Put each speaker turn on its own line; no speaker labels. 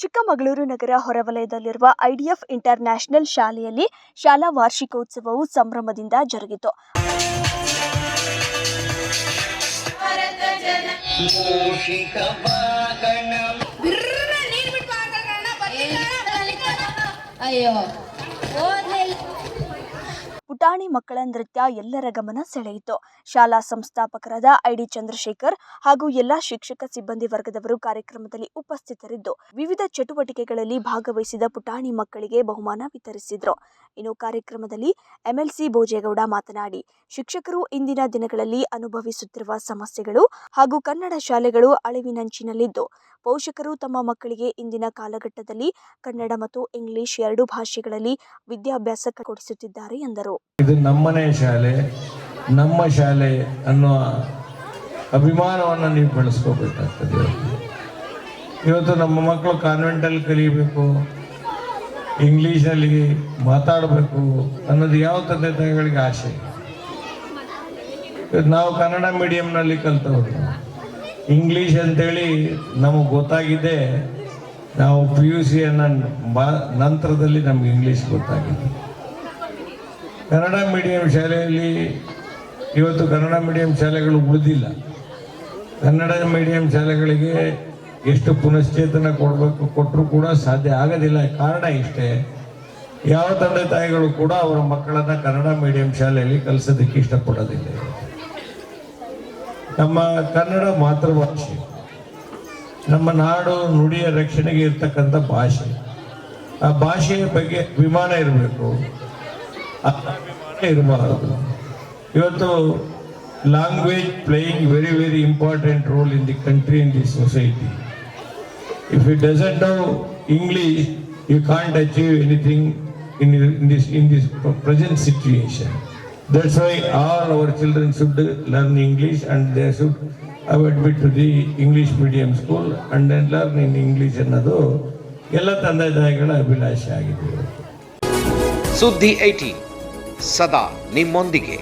ಚಿಕ್ಕಮಗಳೂರು ನಗರ ಹೊರವಲಯದಲ್ಲಿರುವ IDF international ಶಾಲೆಯಲ್ಲಿ ಶಾಲಾ ವಾರ್ಷಿಕೋತ್ಸವವು ಸಂಭ್ರಮದಿಂದ ಜರುಗಿತು. ಪುಟಾಣಿ ಮಕ್ಕಳ ನೃತ್ಯ ಎಲ್ಲರ ಗಮನ ಸೆಳೆಯಿತು. ಶಾಲಾ ಸಂಸ್ಥಾಪಕರಾದ ಐಡಿ ಚಂದ್ರಶೇಖರ್ ಹಾಗೂ ಎಲ್ಲಾ ಶಿಕ್ಷಕ ಸಿಬ್ಬಂದಿ ವರ್ಗದವರು ಕಾರ್ಯಕ್ರಮದಲ್ಲಿ ಉಪಸ್ಥಿತರಿದ್ದು, ವಿವಿಧ ಚಟುವಟಿಕೆಗಳಲ್ಲಿ ಭಾಗವಹಿಸಿದ ಪುಟಾಣಿ ಮಕ್ಕಳಿಗೆ ಬಹುಮಾನ ವಿತರಿಸಿದ್ರು. ಇನ್ನು ಕಾರ್ಯಕ್ರಮದಲ್ಲಿ ಎಂಎಲ್ಸಿ ಭೋಜೇಗೌಡ ಮಾತನಾಡಿ, ಶಿಕ್ಷಕರು ಇಂದಿನ ದಿನಗಳಲ್ಲಿ ಅನುಭವಿಸುತ್ತಿರುವ ಸಮಸ್ಯೆಗಳು ಹಾಗೂ ಕನ್ನಡ ಶಾಲೆಗಳು ಅಳಿವಿನಂಚಿನಲ್ಲಿದ್ದು ಪೋಷಕರು ತಮ್ಮ ಮಕ್ಕಳಿಗೆ ಇಂದಿನ ಕಾಲಘಟ್ಟದಲ್ಲಿ ಕನ್ನಡ ಮತ್ತು ಇಂಗ್ಲಿಷ್ ಎರಡು ಭಾಷೆಗಳಲ್ಲಿ ವಿದ್ಯಾಭ್ಯಾಸ ಕೊಡಿಸುತ್ತಿದ್ದಾರೆ ಎಂದರು.
ಇದು ನಮ್ಮನೇ ಶಾಲೆ, ನಮ್ಮ ಶಾಲೆ ಅನ್ನೋ ಅಭಿಮಾನವನ್ನು ನೀವು ಬೆಳೆಸ್ಕೋಬೇಕಾಗ್ತದೆ. ಇವತ್ತು. ನಮ್ಮ ಮಕ್ಕಳು ಕಾನ್ವೆಂಟಲ್ಲಿ ಕಲಿಬೇಕು, ಇಂಗ್ಲೀಷಲ್ಲಿ ಮಾತಾಡಬೇಕು ಅನ್ನೋದು ಯಾವ ತಂದೆ ತಾಯಿಗಳಿಗೆ ಆಸೆ? ನಾವು ಕನ್ನಡ ಮೀಡಿಯಂನಲ್ಲಿ ಕಲ್ತವ್ರು. ಇಂಗ್ಲೀಷ್ ಅಂತೇಳಿ ನಮಗೆ ಗೊತ್ತಾಗಿದೆ. ನಾವು ಪಿ ಯು ಸಿಯನ್ನು ನಂತರದಲ್ಲಿ ನಮ್ಗೆ ಇಂಗ್ಲೀಷ್ ಗೊತ್ತಾಗಿದೆ. ಕನ್ನಡ ಮೀಡಿಯಂ ಶಾಲೆಯಲ್ಲಿ ಇವತ್ತು ಕನ್ನಡ ಮೀಡಿಯಂ ಶಾಲೆಗಳು ಉಳಿದಿಲ್ಲ. ಕನ್ನಡ ಮೀಡಿಯಂ ಶಾಲೆಗಳಿಗೆ ಎಷ್ಟು ಪುನಶ್ಚೇತನ ಕೊಡಬೇಕು ಕೊಟ್ಟರು ಕೂಡ ಸಾಧ್ಯ ಆಗೋದಿಲ್ಲ. ಕಾರಣ ಇಷ್ಟೇ, ಯಾವ ತಂದೆ ತಾಯಿಗಳು ಕೂಡ ಅವರ ಮಕ್ಕಳನ್ನು ಕನ್ನಡ ಮೀಡಿಯಂ ಶಾಲೆಯಲ್ಲಿ ಕಲಿಸೋದಕ್ಕೆ ಇಷ್ಟಪಡೋದಿಲ್ಲ. ನಮ್ಮ ಕನ್ನಡ ಮಾತೃಭಾಷೆ, ನಮ್ಮ ನಾಡು ನುಡಿಯ ರಕ್ಷಣೆಗೆ ಇರ್ತಕ್ಕಂಥ ಭಾಷೆ. ಆ ಭಾಷೆಯ ಬಗ್ಗೆ ವಿಮಾನ ಇರಬೇಕು. ಇರಬಾರದು. ಇವತ್ತು language playing very very important role in the country in the society if you doesn't know English you can't achieve anything in in this in this present situation that's why all our children should learn English and they should admit to the English medium school and then learn in English ಅನ್ನೋದು ಎಲ್ಲ ತಂದೆ ತಾಯಿಗಳ ಅಭಿಲಾಷೆ ಆಗಿದೆ.
ಸುದ್ದಿ IT ಸದಾ ನಿಮ್ಮೊಂದಿಗೆ